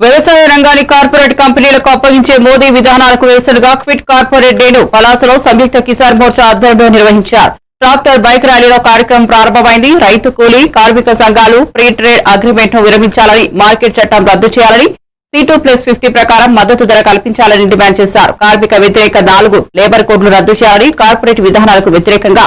వ్యవసాయ రంగాన్ని కార్పొరేట్ కంపెనీలకు అప్పగించే మోదీ విధానాలకు వేసలుగా క్విట్ కార్పొరేట్ డేను పలాసలో సంయుక్త కిసాన్ మోర్చా ఆధ్వర్యంలో నిర్వహించారు. ట్రాక్టర్ బైక్ ర్యాలీలో కార్యక్రమం ప్రారంభమైంది. రైతు కూలీ కార్మిక సంఘాలు ఫ్రీ ట్రేడ్ అగ్రిమెంట్ను విరమించాలని మార్కెట్ చట్టం రద్దు చేయాలని సీటూ ప్లస్ ఫిఫ్టీ ప్రకారం మద్దతు ధర కల్పించాలని డిమాండ్ చేశారు. కార్మిక వ్యతిరేక నాలుగు లేబర్ కోడ్లు రద్దు చేయాలని కార్పొరేట్ విధానాలకు వ్యతిరేకంగా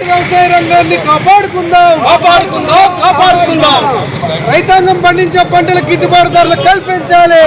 వ్యవసాయ రంగాన్ని కాపాడుకుందాం. కాపాడుకుందాం కాపాడుకుందాం. రైతాంగం పండించే పంటల గిట్టుబాటు ధరలు కల్పించాలి.